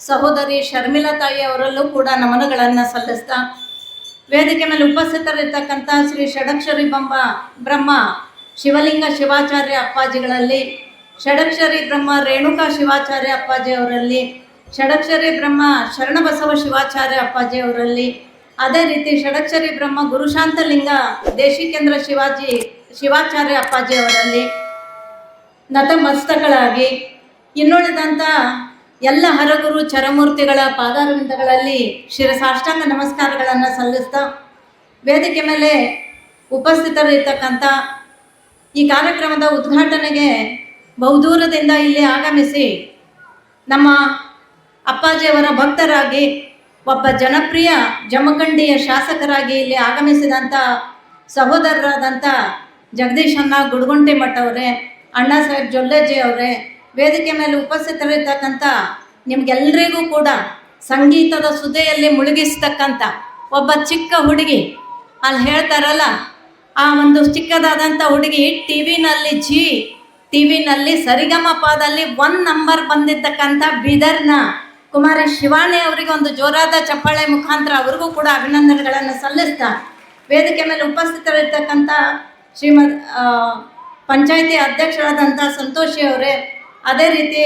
ಸಹೋದರಿ ಶರ್ಮಿಳಾ ತಾಯಿ ಅವರಲ್ಲೂ ಕೂಡ ನಮನಗಳನ್ನು ಸಲ್ಲಿಸ್ತಾ ವೇದಿಕೆ ಮೇಲೆ ಉಪಸ್ಥಿತರಿರ್ತಕ್ಕಂಥ ಶ್ರೀ ಷಡಕ್ಷರಿ ಬಂಬ ಬ್ರಹ್ಮ ಶಿವಲಿಂಗ ಶಿವಾಚಾರ್ಯ ಅಪ್ಪಾಜಿಗಳಲ್ಲಿ, ಷಡಕ್ಷರಿ ಬ್ರಹ್ಮ ರೇಣುಕಾ ಶಿವಾಚಾರ್ಯ ಅಪ್ಪಾಜಿ ಅವರಲ್ಲಿ, ಷಡಕ್ಷರಿ ಬ್ರಹ್ಮ ಶರಣಬಸವ ಶಿವಾಚಾರ್ಯ ಅಪ್ಪಾಜಿ ಅವರಲ್ಲಿ, ಅದೇ ರೀತಿ ಷಡಕ್ಷರಿ ಬ್ರಹ್ಮ ಗುರುಶಾಂತಲಿಂಗ ದೇಶಿಕೇಂದ್ರ ಶಿವಾಜಿ ಶಿವಾಚಾರ್ಯ ಅಪ್ಪಾಜಿ ಅವರಲ್ಲಿ ನತಮಸ್ತಗಳಾಗಿ ಇನ್ನುಳಿದಂಥ ಎಲ್ಲ ಹರಗುರು ಚರಮೂರ್ತಿಗಳ ಪಾದಾರವಿಂದಗಳಲ್ಲಿ ಶಿರಸಾಷ್ಟಾಂಗ ನಮಸ್ಕಾರಗಳನ್ನು ಸಲ್ಲಿಸ್ತಾ ವೇದಿಕೆ ಮೇಲೆ ಉಪಸ್ಥಿತರಿರ್ತಕ್ಕಂಥ ಈ ಕಾರ್ಯಕ್ರಮದ ಉದ್ಘಾಟನೆಗೆ ಬಹುದೂರದಿಂದ ಇಲ್ಲಿ ಆಗಮಿಸಿ ನಮ್ಮ ಅಪ್ಪಾಜಿಯವರ ಭಕ್ತರಾಗಿ ಒಬ್ಬ ಜನಪ್ರಿಯ ಜಮಖಂಡಿಯ ಶಾಸಕರಾಗಿ ಇಲ್ಲಿ ಆಗಮಿಸಿದಂಥ ಸಹೋದರರಾದಂಥ ಜಗದೀಶ್ ಅಣ್ಣ ಗುಡ್ಗುಂಟೆ ಮಠ ಅವರೇ, ಅಣ್ಣ ಸಾಹೇಬ್ ಜೊಲ್ಲೆಜಿ ಅವರೇ ವೇದಿಕೆ ಮೇಲೆ ಉಪಸ್ಥಿತರಿರ್ತಕ್ಕಂಥ ನಿಮ್ಗೆಲ್ರಿಗೂ ಕೂಡ ಸಂಗೀತದ ಸುದೆಯಲ್ಲಿ ಮುಳುಗಿಸ್ತಕ್ಕಂಥ ಒಬ್ಬ ಚಿಕ್ಕ ಹುಡುಗಿ. ಅಲ್ಲಿ ಹೇಳ್ತಾರಲ್ಲ, ಆ ಒಂದು ಚಿಕ್ಕದಾದಂಥ ಹುಡುಗಿ ಟಿ ವಿನಲ್ಲಿ ಜಿ ಟಿ ವಿನಲ್ಲಿ ಸರಿಗಮಪದಲ್ಲಿ ಒನ್ ನಂಬರ್ ಬಂದಿರ್ತಕ್ಕಂಥ ಬೀದರ್ನ ಕುಮಾರ ಶಿವಾಣಿ ಅವರಿಗೆ ಒಂದು ಜೋರಾದ ಚಪ್ಪಾಳೆ ಮುಖಾಂತರ ಅವ್ರಿಗೂ ಕೂಡ ಅಭಿನಂದನೆಗಳನ್ನು ಸಲ್ಲಿಸ್ತಾ ವೇದಿಕೆ ಮೇಲೆ ಉಪಸ್ಥಿತರಿರ್ತಕ್ಕಂಥ ಶ್ರೀಮದ್ ಪಂಚಾಯಿತಿ ಅಧ್ಯಕ್ಷರಾದಂಥ ಸಂತೋಷಿ ಅವರೇ ಅದೇ ರೀತಿ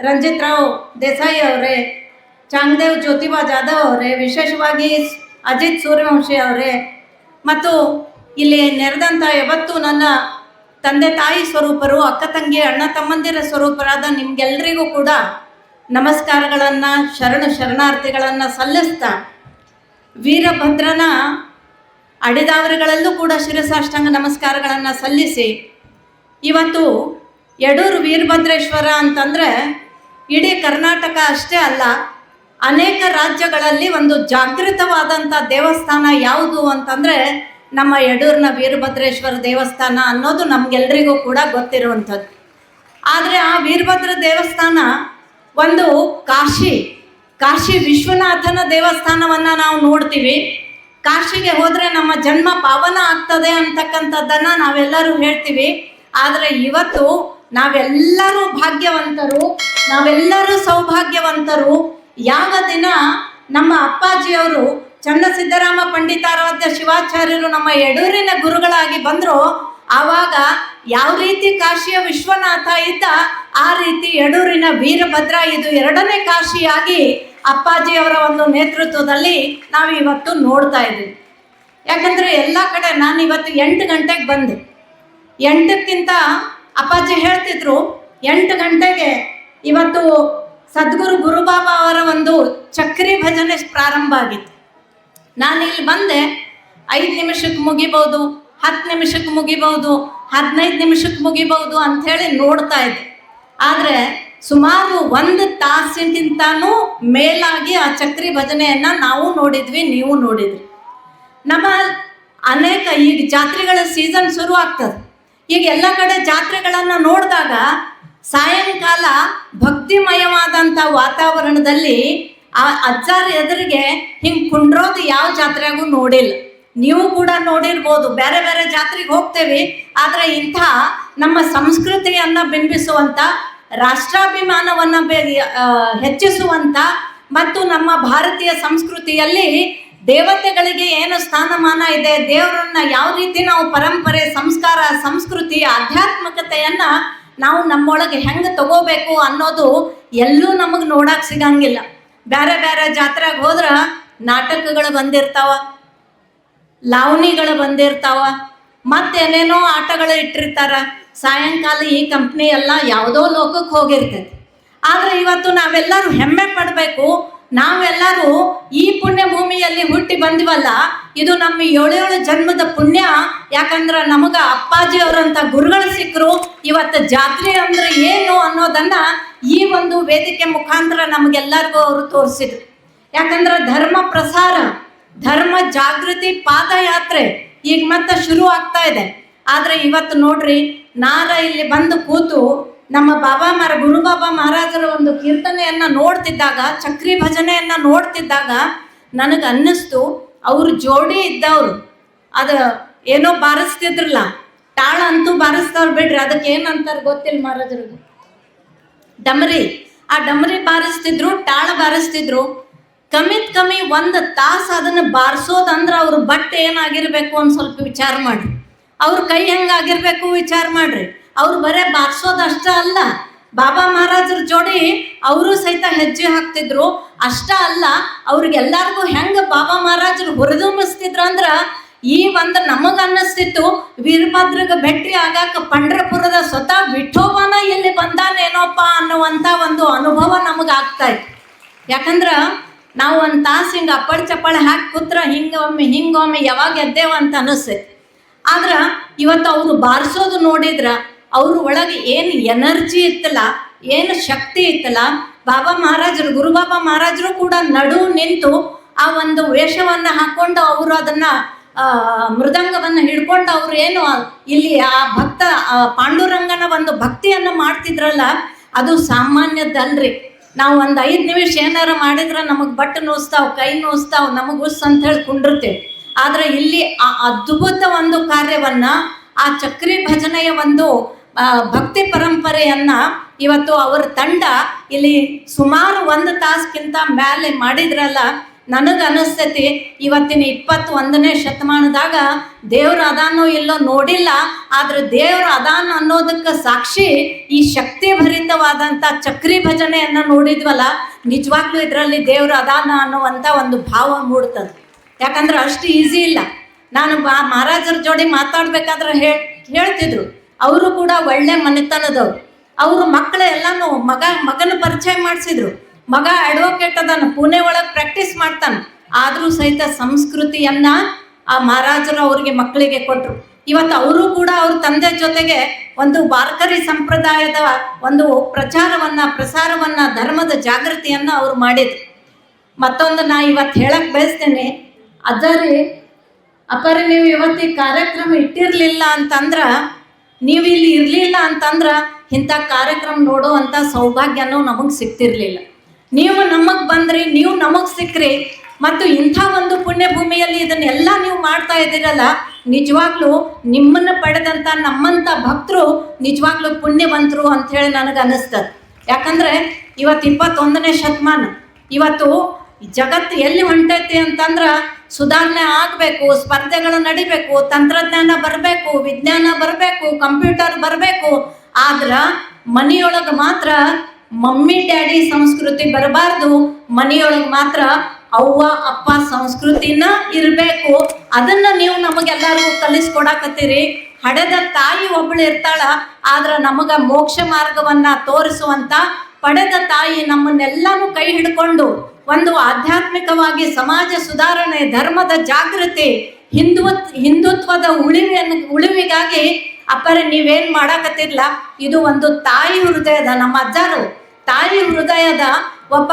ರಂಜಿತ್ ರಾವ್ ದೇಸಾಯಿ ಅವರೇ, ಚಾಂಗ್ದೇವ್ ಜ್ಯೋತಿಬಾ ಜಾಧವ್ ಅವರೇ, ವಿಶೇಷವಾಗಿ ಅಜಿತ್ ಸೂರ್ಯವಂಶಿ ಅವರೇ, ಮತ್ತು ಇಲ್ಲಿ ನೆರೆದಂಥ ಯಾವತ್ತು ನನ್ನ ತಂದೆ ತಾಯಿ ಸ್ವರೂಪರು, ಅಕ್ಕ ತಂಗಿ, ಅಣ್ಣ ತಮ್ಮಂದಿರ ಸ್ವರೂಪರಾದ ನಿಮ್ಗೆಲ್ಲರಿಗೂ ಕೂಡ ನಮಸ್ಕಾರಗಳನ್ನು, ಶರಣ ಶರಣಾರ್ಥಿಗಳನ್ನು ಸಲ್ಲಿಸ್ತಾ ವೀರಭದ್ರನ ಅಡಿದಾವರಿಗಳಲ್ಲೂ ಕೂಡ ಶಿರಸಾಷ್ಟಾಂಗ ನಮಸ್ಕಾರಗಳನ್ನು ಸಲ್ಲಿಸಿ ಇವತ್ತು ಯಡೂರು ವೀರಭದ್ರೇಶ್ವರ ಅಂತಂದರೆ ಇಡೀ ಕರ್ನಾಟಕ ಅಷ್ಟೇ ಅಲ್ಲ, ಅನೇಕ ರಾಜ್ಯಗಳಲ್ಲಿ ಒಂದು ಜಾಗೃತವಾದಂಥ ದೇವಸ್ಥಾನ ಯಾವುದು ಅಂತಂದರೆ ನಮ್ಮ ಯಡೂರಿನ ವೀರಭದ್ರೇಶ್ವರ ದೇವಸ್ಥಾನ ಅನ್ನೋದು ನಮಗೆಲ್ರಿಗೂ ಕೂಡ ಗೊತ್ತಿರುವಂಥದ್ದು. ಆದರೆ ಆ ವೀರಭದ್ರ ದೇವಸ್ಥಾನ ಒಂದು ಕಾಶಿ ಕಾಶಿ ವಿಶ್ವನಾಥನ ದೇವಸ್ಥಾನವನ್ನು ನಾವು ನೋಡ್ತೀವಿ. ಕಾಶಿಗೆ ಹೋದರೆ ನಮ್ಮ ಜನ್ಮ ಪಾವನ ಆಗ್ತದೆ ಅಂತಕ್ಕಂಥದ್ದನ್ನು ನಾವೆಲ್ಲರೂ ಹೇಳ್ತೀವಿ. ಆದರೆ ಇವತ್ತು ನಾವೆಲ್ಲರೂ ಭಾಗ್ಯವಂತರು, ನಾವೆಲ್ಲರೂ ಸೌಭಾಗ್ಯವಂತರು. ಯಾವ ದಿನ ನಮ್ಮ ಅಪ್ಪಾಜಿಯವರು ಚನ್ನ ಸಿದ್ದರಾಮ ಪಂಡಿತಾರಾಧ್ಯ ಶಿವಾಚಾರ್ಯರು ನಮ್ಮ ಎಡೂರಿನ ಗುರುಗಳಾಗಿ ಬಂದರು. ಆವಾಗ ಯಾವ ರೀತಿ ಕಾಶಿಯ ವಿಶ್ವನಾಥ ಇದ್ದ, ಆ ರೀತಿ ಎಡೂರಿನ ವೀರಭದ್ರ ಇದು ಎರಡನೇ ಕಾಶಿಯಾಗಿ ಅಪ್ಪಾಜಿಯವರ ಒಂದು ನೇತೃತ್ವದಲ್ಲಿ ನಾವು ಇವತ್ತು ನೋಡ್ತಾ ಇದ್ದೀವಿ. ಯಾಕಂದರೆ ಎಲ್ಲ ಕಡೆ ನಾನು ಇವತ್ತು ಎಂಟು ಗಂಟೆಗೆ ಬಂದೆ. ಎಂಟಕ್ಕಿಂತ ಅಪ್ಪಾಜಿ ಹೇಳ್ತಿದ್ರು, ಎಂಟು ಗಂಟೆಗೆ ಇವತ್ತು ಸದ್ಗುರು ಗುರುಬಾಬಾ ಅವರ ಒಂದು ಚಕ್ರಿ ಭಜನೆ ಪ್ರಾರಂಭ ಆಗಿತ್ತು. ನಾನು ಇಲ್ಲಿ ಬಂದೆ, ಐದು ನಿಮಿಷಕ್ಕೆ ಮುಗಿಬಹುದು ಹತ್ತು ನಿಮಿಷಕ್ಕೆ ಮುಗಿಬಹುದು ಹದಿನೈದು ನಿಮಿಷಕ್ಕೆ ಮುಗಿಬೋದು ಅಂಥೇಳಿ ನೋಡ್ತಾ ಇದ್ದೆ. ಆದರೆ ಸುಮಾರು ಒಂದು ತಾಸಿಗಿಂತನೂ ಮೇಲಾಗಿ ಆ ಚಕ್ರಿ ಭಜನೆಯನ್ನು ನಾವು ನೋಡಿದ್ವಿ, ನೀವು ನೋಡಿದ್ರಿ. ನಮ್ಮ ಅನೇಕ ಈಗ ಜಾತ್ರೆಗಳ ಸೀಸನ್ ಶುರು ಆಗ್ತದೆ. ಈಗ ಎಲ್ಲ ಕಡೆ ಜಾತ್ರೆಗಳನ್ನು ನೋಡಿದಾಗ ಸಾಯಂಕಾಲ ಭಕ್ತಿಮಯವಾದಂಥ ವಾತಾವರಣದಲ್ಲಿ ಆ ಅಜ್ಜಾರ ಎದುರಿಗೆ ಹಿಂಗೆ ಕುಂಡ್ರೋದು ಯಾವ ಜಾತ್ರೆಗೂ ನೋಡಿಲ್ಲ. ನೀವು ಕೂಡ ನೋಡಿರ್ಬೋದು, ಬೇರೆ ಬೇರೆ ಜಾತ್ರೆಗೆ ಹೋಗ್ತೇವೆ, ಆದರೆ ಇಂಥ ನಮ್ಮ ಸಂಸ್ಕೃತಿಯನ್ನು ಬಿಂಬಿಸುವಂಥ ರಾಷ್ಟ್ರಾಭಿಮಾನವನ್ನು ಹೆಚ್ಚಿಸುವಂಥ ಮತ್ತು ನಮ್ಮ ಭಾರತೀಯ ಸಂಸ್ಕೃತಿಯಲ್ಲಿ ದೇವತೆಗಳಿಗೆ ಏನು ಸ್ಥಾನಮಾನ ಇದೆ, ದೇವರನ್ನ ಯಾವ ರೀತಿ ನಾವು ಪರಂಪರೆ, ಸಂಸ್ಕಾರ, ಸಂಸ್ಕೃತಿ, ಆಧ್ಯಾತ್ಮಿಕತೆಯನ್ನು ನಾವು ನಮ್ಮೊಳಗೆ ಹೆಂಗೆ ತಗೋಬೇಕು ಅನ್ನೋದು ಎಲ್ಲೂ ನಮಗೆ ನೋಡಕ್ ಸಿಗಂಗಿಲ್ಲ. ಬೇರೆ ಬೇರೆ ಜಾತ್ರೆಗೆ ಹೋದ್ರೆ ನಾಟಕಗಳು ಬಂದಿರ್ತಾವ, ಲಾವಣಿಗಳು ಬಂದಿರ್ತಾವ ಮತ್ತೇನೇನೋ ಆಟಗಳು ಇಟ್ಟಿರ್ತಾರ. ಸಾಯಂಕಾಲ ಈ ಕಂಪ್ನಿ ಎಲ್ಲ ಯಾವುದೋ ಲೋಕಕ್ಕೆ ಹೋಗಿರ್ತೈತಿ. ಆದರೆ ಇವತ್ತು ನಾವೆಲ್ಲರೂ ಹೆಮ್ಮೆ ಪಡಬೇಕು. ನಾವೆಲ್ಲರೂ ಈ ಪುಣ್ಯ ಭೂಮಿಯಲ್ಲಿ ಹುಟ್ಟಿ ಬಂದಿವಲ್ಲ, ಇದು ನಮ್ಮ ಏಳೇಳು ಜನ್ಮದ ಪುಣ್ಯ. ಯಾಕಂದ್ರೆ ನಮಗ ಅಪ್ಪಾಜಿ ಅವರಂತ ಗುರುಗಳು ಸಿಕ್ಕರು ಇವತ್ತು ಜಾತ್ರೆ ಅಂದ್ರೆ ಏನು ಅನ್ನೋದನ್ನ ಈ ಒಂದು ವೇದಿಕೆ ಮುಖಾಂತರ ನಮಗೆಲ್ಲರಿಗೂ ಅವರು ತೋರಿಸಿದ್ರು. ಯಾಕಂದ್ರೆ ಧರ್ಮ ಪ್ರಸಾರ, ಧರ್ಮ ಜಾಗೃತಿ ಪಾದಯಾತ್ರೆ ಈಗ ಮತ್ತೆ ಶುರು ಆಗ್ತಾ ಇದೆ. ಆದರೆ ಇವತ್ತು ನೋಡ್ರಿ, ನಾರ ಇಲ್ಲಿ ಬಂದು ಕೂತು ನಮ್ಮ ಬಾಬಾ ಮಾರ, ಗುರು ಬಾಬಾ ಮಹಾರಾಜರ ಒಂದು ಕೀರ್ತನೆಯನ್ನು ನೋಡ್ತಿದ್ದಾಗ, ಚಕ್ರಿ ಭಜನೆಯನ್ನು ನೋಡ್ತಿದ್ದಾಗ ನನಗೆ ಅನ್ನಿಸ್ತು, ಅವ್ರ ಜೋಡಿ ಇದ್ದವ್ರು. ಅದು ಏನೋ ಬಾರಿಸ್ತಿದ್ರಲ್ಲ, ತಾಳ ಅಂತೂ ಬಾರಿಸ್ತಾವ್ರು ಬಿಡ್ರಿ, ಅದಕ್ಕೆ ಏನಂತಾರೆ ಗೊತ್ತಿಲ್ಲ ಮಹಾರಾಜರಿಗೆ. ಡಮರಿ, ಆ ಡಮರಿ ಬಾರಿಸ್ತಿದ್ರು, ತಾಳ ಬಾರಿಸ್ತಿದ್ರು. ಕಮ್ಮಿತ್ ಕಮ್ಮಿ ಒಂದು ತಾಸು ಅದನ್ನು ಬಾರಿಸೋದಂದ್ರೆ ಅವ್ರ ಬಟ್ಟೆ ಏನಾಗಿರ್ಬೇಕು ಅಂತ ಸ್ವಲ್ಪ ವಿಚಾರ ಮಾಡ್ರಿ. ಅವ್ರ ಕೈ ಹೆಂಗಾಗಿರ್ಬೇಕು ವಿಚಾರ ಮಾಡ್ರಿ. ಅವ್ರು ಬರೇ ಬಾರಿಸೋದಷ್ಟ ಅಲ್ಲ. ಬಾಬಾ ಮಹಾರಾಜರ ಜೋಡಿ ಅವರು ಸಹಿತ ಹೆಜ್ಜೆ ಹಾಕ್ತಿದ್ರು. ಅಷ್ಟ ಅಲ್ಲ, ಅವ್ರಿಗೆಲ್ಲರಿಗೂ ಹೆಂಗೆ ಬಾಬಾ ಮಹಾರಾಜರು ಹುರಿದುಂಬಿಸ್ತಿದ್ರು ಅಂದ್ರೆ ಈ ಒಂದು ನಮಗ ಅನ್ನಿಸ್ತಿತ್ತು, ವೀರಭದ್ರಗ ಭೇಟಿ ಆಗಾಕ ಪಂಡ್ರಪುರದ ಸ್ವತಃ ವಿಠೋಬನ ಇಲ್ಲಿ ಬಂದಾನೇನೋಪ್ಪ ಅನ್ನುವಂಥ ಒಂದು ಅನುಭವ ನಮಗೆ ಆಗ್ತಾ ಇತ್ತು ಯಾಕಂದ್ರೆ ನಾವು ಒಂದು ತಾಸು ಹಿಂಗೆ ಅಪ್ಪಳ ಚಪ್ಪಳ ಹಾಕಿ ಕೂತ್ರ ಹಿಂಗೊಮ್ಮೆ ಹಿಂಗೊಮ್ಮೆ ಯಾವಾಗ ಎದ್ದೇವ ಅಂತ ಅನಿಸ್ತೈತಿ ಆದ್ರೆ ಇವತ್ತು ಅವರು ಬಾರಿಸೋದು ನೋಡಿದ್ರ ಅವ್ರ ಒಳಗೆ ಏನು ಎನರ್ಜಿ ಇತ್ತಲ್ಲ, ಏನು ಶಕ್ತಿ ಇತ್ತಲ್ಲ, ಬಾಬಾ ಮಹಾರಾಜರು, ಗುರು ಬಾಬಾ ಮಹಾರಾಜರು ಕೂಡ ನಡು ನಿಂತು ಆ ಒಂದು ವೇಷವನ್ನು ಹಾಕೊಂಡು ಅವರು ಅದನ್ನ ಮೃದಂಗವನ್ನು ಹಿಡ್ಕೊಂಡು ಅವರು ಏನು, ಇಲ್ಲಿ ಆ ಭಕ್ತ ಪಾಂಡುರಂಗನ ಒಂದು ಭಕ್ತಿಯನ್ನು ಮಾಡ್ತಿದ್ರಲ್ಲ, ಅದು ಸಾಮಾನ್ಯದಲ್ರಿ. ನಾವು ಒಂದು ಐದು ನಿಮಿಷ ಏನಾರ ಮಾಡಿದ್ರೆ ನಮಗೆ ಬಟ್ಟೆ ನೋಸ್ತಾವ್, ಕೈ ನೋಸ್ತಾವ್, ನಮಗೆ ಉಸ್ ಅಂತ ಹೇಳಿ ಕುಂಡಿರ್ತೀವಿ. ಆದ್ರೆ ಇಲ್ಲಿ ಆ ಅದ್ಭುತ ಒಂದು ಕಾರ್ಯವನ್ನ, ಆ ಚಕ್ರಿ ಭಜನೆಯ ಒಂದು ಭಕ್ತಿ ಪರಂಪರೆಯನ್ನ ಇವತ್ತು ಅವರ ತಂಡ ಇಲ್ಲಿ ಸುಮಾರು ಒಂದು ತಾಸ್ಕಿಂತ ಮೇಲೆ ಮಾಡಿದ್ರಲ್ಲ, ನನಗೆ ಅನಿಸ್ತೈತಿ, ಇವತ್ತಿನ ಇಪ್ಪತ್ತೊಂದನೇ ಶತಮಾನದಾಗ ದೇವ್ರ ಅದಾನೋ ಇಲ್ಲೋ ನೋಡಿಲ್ಲ, ಆದ್ರೆ ದೇವ್ರ ಅದಾನ ಅನ್ನೋದಕ್ಕೆ ಸಾಕ್ಷಿ ಈ ಶಕ್ತಿ ಭರಿತವಾದಂಥ ಚಕ್ರಿ ಭಜನೆಯನ್ನ ನೋಡಿದ್ವಲ್ಲ, ನಿಜವಾಗ್ಲೂ ಇದರಲ್ಲಿ ದೇವ್ರ ಅದಾನ ಅನ್ನುವಂಥ ಒಂದು ಭಾವ ಮೂಡ್ತದೆ. ಯಾಕಂದ್ರೆ ಅಷ್ಟು ಈಸಿ ಇಲ್ಲ. ನಾನು ಮಹಾರಾಜರ ಜೋಡಿ ಮಾತಾಡ್ಬೇಕಾದ್ರೆ ಹೇಳ್ ಹೇಳ್ತಿದ್ರು. ಅವರು ಕೂಡ ಒಳ್ಳೆ ಮನೆತನದವ್ರು. ಅವರು ಮಕ್ಕಳ ಎಲ್ಲಾನು ಮಗ, ಮಗನ ಪರಿಚಯ ಮಾಡಿಸಿದ್ರು. ಮಗ ಅಡ್ವೊಕೇಟ್ ಅದನ್ನು ಪುಣೆ ಒಳಗೆ ಪ್ರಾಕ್ಟೀಸ್ ಮಾಡ್ತಾನೆ. ಆದರೂ ಸಹಿತ ಸಂಸ್ಕೃತಿಯನ್ನ ಆ ಮಹಾರಾಜರು ಅವರಿಗೆ ಮಕ್ಕಳಿಗೆ ಕೊಟ್ಟರು ಇವತ್ತು ಅವರು ಕೂಡ ಅವ್ರ ತಂದೆ ಜೊತೆಗೆ ಒಂದು ವಾರ್ಕರಿ ಸಂಪ್ರದಾಯದ ಒಂದು ಪ್ರಚಾರವನ್ನ, ಪ್ರಸಾರವನ್ನ, ಧರ್ಮದ ಜಾಗೃತಿಯನ್ನ ಅವ್ರು ಮಾಡಿದ್ರು. ಮತ್ತೊಂದು ನಾ ಇವತ್ತು ಹೇಳಕ್ ಬಯಸ್ತೇನೆ, ಅದರಿ ಅಪರಿ ನೀವು ಇವತ್ತಿ ಕಾರ್ಯಕ್ರಮ ಇಟ್ಟಿರಲಿಲ್ಲ ಅಂತಂದ್ರ ನೀವು ಇಲ್ಲಿ ಇರಲಿಲ್ಲ ಅಂತಂದ್ರೆ ಇಂಥ ಕಾರ್ಯಕ್ರಮ ನೋಡುವಂಥ ಸೌಭಾಗ್ಯನೂ ನಮಗೆ ಸಿಗ್ತಿರ್ಲಿಲ್ಲ. ನೀವು ನಮಗೆ ಬಂದ್ರಿ, ನೀವು ನಮಗೆ ಸಿಕ್ಕ್ರಿ ಮತ್ತು ಇಂಥ ಒಂದು ಪುಣ್ಯ ಭೂಮಿಯಲ್ಲಿ ಇದನ್ನೆಲ್ಲ ನೀವು ಮಾಡ್ತಾ ಇದ್ದೀರಲ್ಲ, ನಿಜವಾಗ್ಲೂ ನಿಮ್ಮನ್ನ ಪಡೆದಂಥ ನಮ್ಮಂಥ ಭಕ್ತರು ನಿಜವಾಗ್ಲೂ ಪುಣ್ಯವಂತರು ಅಂತ ಹೇಳಿ ನನಗೆ ಅನ್ನಿಸ್ತದೆ ಯಾಕಂದ್ರೆ ಇವತ್ತು ಇಪ್ಪತ್ತೊಂದನೇ ಶತಮಾನ. ಇವತ್ತು ಜಗತ್ತು ಎಲ್ಲಿ ಹೊಂಟೈತಿ ಅಂತಂದ್ರ ಸುಧಾರಣೆ ಆಗಬೇಕು, ಸ್ಪರ್ಧೆಗಳು ನಡಿಬೇಕು, ತಂತ್ರಜ್ಞಾನ ಬರಬೇಕು, ವಿಜ್ಞಾನ ಬರಬೇಕು, ಕಂಪ್ಯೂಟರ್ ಬರಬೇಕು, ಆದ್ರೆ ಮನೆಯೊಳಗೆ ಮಾತ್ರ ಮಮ್ಮಿ, ಡ್ಯಾಡಿ ಸಂಸ್ಕೃತಿ ಬರಬಾರ್ದು. ಮನೆಯೊಳಗೆ ಮಾತ್ರ ಅವ್ವ, ಅಪ್ಪ ಸಂಸ್ಕೃತಿನ ಇರಬೇಕು. ಅದನ್ನ ನೀವು ನಮಗೆಲ್ಲರೂ ಕಲಿಸ್ಕೊಡಕತ್ತೀರಿ. ಹಡೆದ ತಾಯಿ ಒಬ್ಬಳು ಇರ್ತಾಳ, ಆದ್ರೆ ನಮಗ ಮೋಕ್ಷ ಮಾರ್ಗವನ್ನ ತೋರಿಸುವಂತ ಪಡೆದ ತಾಯಿ ನಮ್ಮನ್ನೆಲ್ಲಾನು ಕೈ ಹಿಡ್ಕೊಂಡು ಒಂದು ಆಧ್ಯಾತ್ಮಿಕವಾಗಿ ಸಮಾಜ ಸುಧಾರಣೆ, ಧರ್ಮದ ಜಾಗೃತಿ ಹಿಂದುತ್ವ ಹಿಂದುತ್ವದ ಉಳಿವಿಯನ್ನು ಉಳಿವಿಗಾಗಿ ಅಪ್ಪರೆ ನೀವೇನು ಮಾಡಾಕತ್ತಿರ್ಲ? ಇದು ಒಂದು ತಾಯಿ ಹೃದಯದ, ನಮ್ಮ ಅಜ್ಜರು ತಾಯಿ ಹೃದಯದ, ಒಬ್ಬ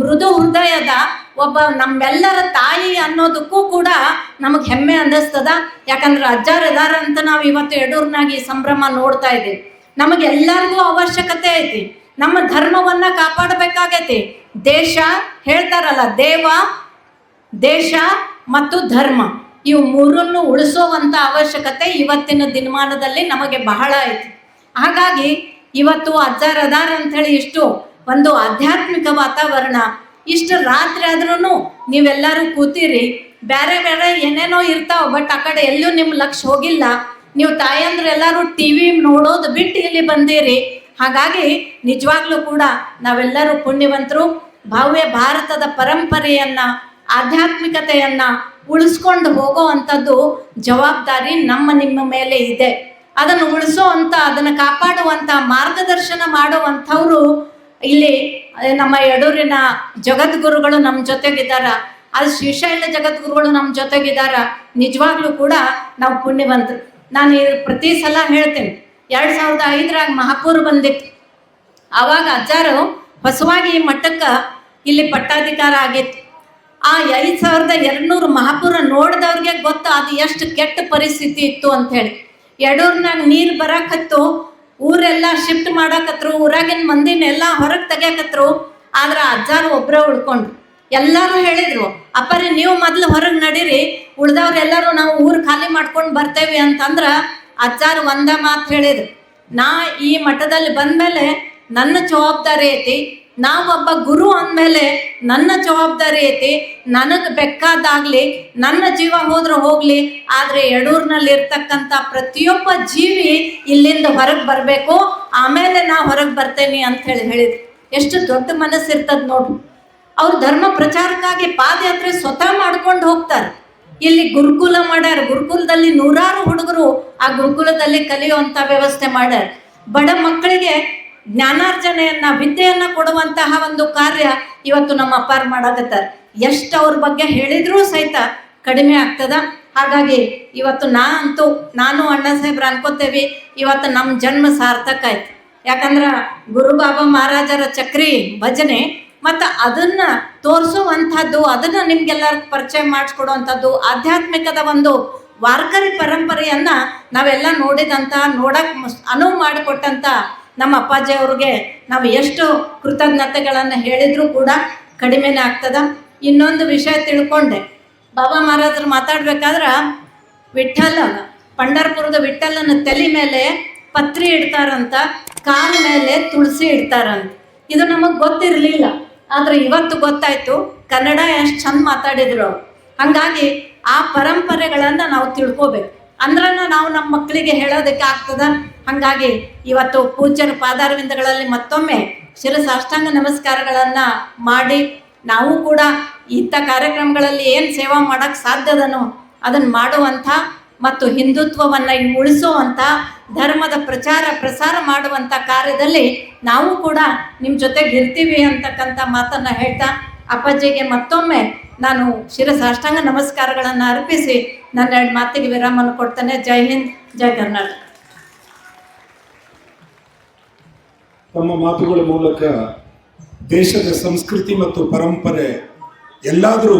ಮೃದು ಹೃದಯದ, ಒಬ್ಬ ನಮ್ಮೆಲ್ಲರ ತಾಯಿ ಅನ್ನೋದಕ್ಕೂ ಕೂಡ ನಮಗೆ ಹೆಮ್ಮೆ ಅನ್ನಿಸ್ತದ. ಯಾಕಂದ್ರೆ ಅಜ್ಜಾರು ಇದಾರ ನಾವು ಇವತ್ತು ಎಡೂರ್ನಾಗಿ ಸಂಭ್ರಮ ನೋಡ್ತಾ ಇದ್ದೀವಿ. ನಮಗೆಲ್ಲರಿಗೂ ಅವಶ್ಯಕತೆ ಐತಿ. ನಮ್ಮ ಧರ್ಮವನ್ನ ಕಾಪಾಡಬೇಕಾಗೈತಿ. ದೇಶ ಹೇಳ್ತಾರಲ್ಲ, ದೇವ, ದೇಶ ಮತ್ತು ಧರ್ಮ. ಇವು ಮೂರನ್ನು ಉಳಿಸೋವಂಥ ಅವಶ್ಯಕತೆ ಇವತ್ತಿನ ದಿನಮಾನದಲ್ಲಿ ನಮಗೆ ಬಹಳ ಐತಿ. ಹಾಗಾಗಿ ಇವತ್ತು ಅಜ್ಜಾರ್ ಅದಾರ ಅಂಥೇಳಿ ಇಷ್ಟು ಒಂದು ಆಧ್ಯಾತ್ಮಿಕ ವಾತಾವರಣ, ಇಷ್ಟು ರಾತ್ರಿ ಆದ್ರೂ ನೀವೆಲ್ಲರೂ ಕೂತೀರಿ. ಬೇರೆ ಬೇರೆ ಏನೇನೋ ಇರ್ತಾವ, ಬಟ್ ಆ ಕಡೆ ಎಲ್ಲೂ ನಿಮ್ಮ ಲಕ್ಷ ಹೋಗಿಲ್ಲ. ನೀವು ತಾಯಂದ್ರೆ ಎಲ್ಲರೂ ಟಿ ವಿ ನೋಡೋದು ಬಿಟ್ಟು ಇಲ್ಲಿ ಬಂದಿರಿ. ಹಾಗಾಗಿ ನಿಜವಾಗ್ಲೂ ಕೂಡ ನಾವೆಲ್ಲರೂ ಪುಣ್ಯವಂತರು, ಭವ್ಯ ಭಾರತದ ಪರಂಪರೆಯನ್ನ, ಆಧ್ಯಾತ್ಮಿಕತೆಯನ್ನು ಉಳಿಸ್ಕೊಂಡು ಹೋಗೋ ಅಂಥದ್ದು ಜವಾಬ್ದಾರಿ ನಮ್ಮ ನಿಮ್ಮ ಮೇಲೆ ಇದೆ. ಅದನ್ನು ಉಳಿಸೋ ಅಂತ, ಅದನ್ನು ಕಾಪಾಡುವಂಥ ಮಾರ್ಗದರ್ಶನ ಮಾಡುವಂಥವ್ರು ಇಲ್ಲಿ ನಮ್ಮ ಎಡೂರಿನ ಜಗದ್ಗುರುಗಳು ನಮ್ಮ ಜೊತೆಗಿದ್ದಾರ. ಅದು ಶ್ರೀಶೈಲ ಜಗದ್ಗುರುಗಳು ನಮ್ಮ ಜೊತೆಗಿದ್ದಾರ. ನಿಜವಾಗ್ಲೂ ಕೂಡ ನಾವು ಪುಣ್ಯವಂತರು. ನಾನು ಪ್ರತಿ ಸಲ ಹೇಳ್ತೇನೆ ಎರಡು ಸಾವಿರದ ಐದರಾಗ ಮಹಾಪೂರ್ ಬಂದಿತ್ತು. ಆವಾಗ ಅಜ್ಜಾರು ಹೊಸವಾಗಿ ಮಠಕ್ಕೆ ಇಲ್ಲಿ ಪಟ್ಟಾಧಿಕಾರ ಆಗಿತ್ತು. ಆ ಐದು ಸಾವಿರದ ಎರಡ್ನೂರು ಮಹಾಪುರ ನೋಡಿದವ್ರಿಗೆ ಗೊತ್ತು ಅದು ಎಷ್ಟು ಕೆಟ್ಟ ಪರಿಸ್ಥಿತಿ ಇತ್ತು ಅಂತ ಹೇಳಿ ಎಡೂರ್ನಾಗ ನೀರು ಬರಾಕತ್ತು, ಊರೆಲ್ಲ ಶಿಫ್ಟ್ ಮಾಡಾಕತ್ರು, ಊರಾಗಿನ ಮಂದಿನೆಲ್ಲ ಹೊರಗೆ ತೆಗ್ಯಾಕತ್ರು, ಆದ್ರೆ ಅಜ್ಜಾರು ಒಬ್ಬರೇ ಉಳ್ಕೊಂಡ್ರು. ಎಲ್ಲರೂ ಹೇಳಿದ್ರು, ಅಪ್ಪರಿ ನೀವು ಮೊದಲು ಹೊರಗೆ ನಡೀರಿ, ಉಳ್ದವ್ರೆಲ್ಲರೂ ನಾವು ಊರು ಖಾಲಿ ಮಾಡ್ಕೊಂಡು ಬರ್ತೇವೆ ಅಂತಂದ್ರೆ ಅಜ್ಜಾರು ಒಂದ ಮಾತು ಹೇಳಿದ್ರು. ನಾ ಈ ಮಠದಲ್ಲಿ ಬಂದಮೇಲೆ ನನ್ನ ಜವಾಬ್ದಾರಿ ಐತಿ ನಾವೊಬ್ಬ ಗುರು ಅಂದಮೇಲೆ ನನ್ನ ಜವಾಬ್ದಾರಿ ಐತಿ, ನನಗೆ ಬೆಕ್ಕಾದಾಗಲಿ ನನ್ನ ಜೀವ ಹೋದ್ರೆ ಹೋಗ್ಲಿ, ಆದರೆ ಯಡೂರಿನಲ್ಲಿ ಇರ್ತಕ್ಕಂಥ ಪ್ರತಿಯೊಬ್ಬ ಜೀವಿ ಇಲ್ಲಿಂದ ಹೊರಗೆ ಬರಬೇಕು, ಆಮೇಲೆ ನಾ ಹೊರಗೆ ಬರ್ತೇನೆ ಅಂತ ಹೇಳಿ ಹೇಳಿದ್ರು. ಎಷ್ಟು ದೊಡ್ಡ ಮನಸ್ಸಿರ್ತದ ನೋಡು. ಅವ್ರು ಧರ್ಮ ಪ್ರಚಾರಕ್ಕಾಗಿ ಪಾದಯಾತ್ರೆ ಸ್ವತಃ ಮಾಡ್ಕೊಂಡು ಹೋಗ್ತಾರೆ. ಇಲ್ಲಿ ಗುರುಕುಲ ಮಾಡ್ಯಾರ. ಗುರುಕುಲದಲ್ಲಿ ನೂರಾರು ಹುಡುಗರು ಆ ಗುರುಕುಲದಲ್ಲಿ ಕಲಿಯುವಂಥ ವ್ಯವಸ್ಥೆ ಮಾಡ್ಯಾರ. ಬಡ ಮಕ್ಕಳಿಗೆ ಜ್ಞಾನಾರ್ಜನೆಯನ್ನ, ವಿದ್ಯೆಯನ್ನ ಕೊಡುವಂತಹ ಒಂದು ಕಾರ್ಯ ಇವತ್ತು ನಮ್ಮ ಅಪ್ಪಾರ್ ಮಾಡಾಕತ್ತಾರ. ಎಷ್ಟು ಅವ್ರ ಬಗ್ಗೆ ಹೇಳಿದ್ರೂ ಸಹಿತ ಕಡಿಮೆ ಆಗ್ತದ. ಹಾಗಾಗಿ ಇವತ್ತು ನಾ ಅಂತೂ, ನಾನು ಅಣ್ಣ ಸಾಹೇಬ್ರ ಅನ್ಕೋತೇವಿ, ಇವತ್ತು ನಮ್ಮ ಜನ್ಮ ಸಾರ್ಥಕ ಆಯ್ತು. ಯಾಕಂದ್ರೆ ಗುರು ಬಾಬಾ ಮಹಾರಾಜರ ಚಕ್ರಿ ಭಜನೆ ಮತ್ತು ಅದನ್ನ ತೋರಿಸುವಂಥದ್ದು, ಅದನ್ನ ನಿಮ್ಗೆಲ್ಲರಿಗೂ ಪರಿಚಯ ಮಾಡಿಸ್ಕೊಡುವಂಥದ್ದು ಆಧ್ಯಾತ್ಮಿಕದ ಒಂದು ವಾರ್ಕರಿ ಪರಂಪರೆಯನ್ನ ನಾವೆಲ್ಲ ನೋಡಿದಂಥ ನೋಡಕ್ mus- ಅನುವು ಮಾಡಿಕೊಟ್ಟಂಥ ನಮ್ಮ ಅಪ್ಪಾಜಿ ಅವ್ರಿಗೆ ನಾವು ಎಷ್ಟು ಕೃತಜ್ಞತೆಗಳನ್ನು ಹೇಳಿದರೂ ಕೂಡ ಕಡಿಮೆನೇ ಆಗ್ತದ. ಇನ್ನೊಂದು ವಿಷಯ ತಿಳ್ಕೊಂಡೆ. ಬಾಬಾ ಮಹಾರಾಜರು ಮಾತಾಡ್ಬೇಕಾದ್ರೆ ವಿಠ್ಠಲ ಪಂಡರ್ಪುರದ ವಿಠ್ಠಲನ ತಲೆ ಮೇಲೆ ಪತ್ರಿ ಇಡ್ತಾರಂತ, ಕಾಲ ಮೇಲೆ ತುಳಸಿ ಇಡ್ತಾರಂತ. ಇದು ನಮಗೆ ಗೊತ್ತಿರಲಿಲ್ಲ. ಆದ್ರೆ ಇವತ್ತು ಗೊತ್ತಾಯ್ತು ಕನ್ನಡ ಎಷ್ಟು ಚಂದ ಮಾತಾಡಿದ್ರು ಹಾಗಾಗಿ ಹಂಗಾಗಿ ಆ ಪರಂಪರೆಗಳನ್ನು ನಾವು ತಿಳ್ಕೋಬೇಕು. ಅಂದ್ರನ್ನ ನಾವು ನಮ್ಮ ಮಕ್ಕಳಿಗೆ ಹೇಳೋದಕ್ಕೆ ಆಗ್ತದ? ಹಂಗಾಗಿ ಇವತ್ತು ಪೂಜ್ಯರ ಪಾದಾರವಿಂದಗಳಲ್ಲಿ ಮತ್ತೊಮ್ಮೆ ಶಿರಸಾಷ್ಟಾಂಗ ನಮಸ್ಕಾರಗಳನ್ನು ಮಾಡಿ ನಾವು ಕೂಡ ಇಂಥ ಕಾರ್ಯಕ್ರಮಗಳಲ್ಲಿ ಏನು ಸೇವಾ ಮಾಡೋಕ್ಕೆ ಸಾಧ್ಯದನೋ ಅದನ್ನು ಮಾಡುವಂಥ ಮತ್ತು ಹಿಂದುತ್ವವನ್ನು ಉಳಿಸುವಂಥ ಧರ್ಮದ ಪ್ರಚಾರ ಪ್ರಸಾರ ಮಾಡುವಂಥ ಕಾರ್ಯದಲ್ಲಿ ನಾವು ಕೂಡ ನಿಮ್ಮ ಜೊತೆಗೆ ಇರ್ತೀವಿ ಅಂತಕ್ಕಂಥ ಮಾತನ್ನು ಹೇಳ್ತಾ ಅಪ್ಪಾಜಿಗೆ ಮತ್ತೊಮ್ಮೆ ನಾನು ಶಿರಸಾಷ್ಟಾಂಗ ನಮಸ್ಕಾರಗಳನ್ನು ಅರ್ಪಿಸಿ ನನ್ನ ಎರಡು ಮಾತಿಗೆ ವಿರಾಮವನ್ನು ಕೊಡ್ತೇನೆ. ಜೈ ಹಿಂದ್, ಜೈ ಕರ್ನಾಟಕ. ತಮ್ಮ ಮಾತುಗಳ ಮೂಲಕ ದೇಶದ ಸಂಸ್ಕೃತಿ ಮತ್ತು ಪರಂಪರೆ ಎಲ್ಲಾದರೂ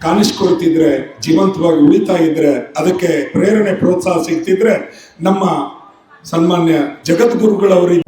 ಕಾಣಿಸ್ಕೊಳ್ತಿದ್ರೆ ಜೀವಂತವಾಗಿ ಉಳಿತಾ ಇದ್ರೆ ಅದಕ್ಕೆ ಪ್ರೇರಣೆ ಪ್ರೋತ್ಸಾಹ ಸಿಗ್ತಿದ್ರೆ ನಮ್ಮ ಸನ್ಮಾನ್ಯ ಜಗದ್ಗುರುಗಳವರಿಗೆ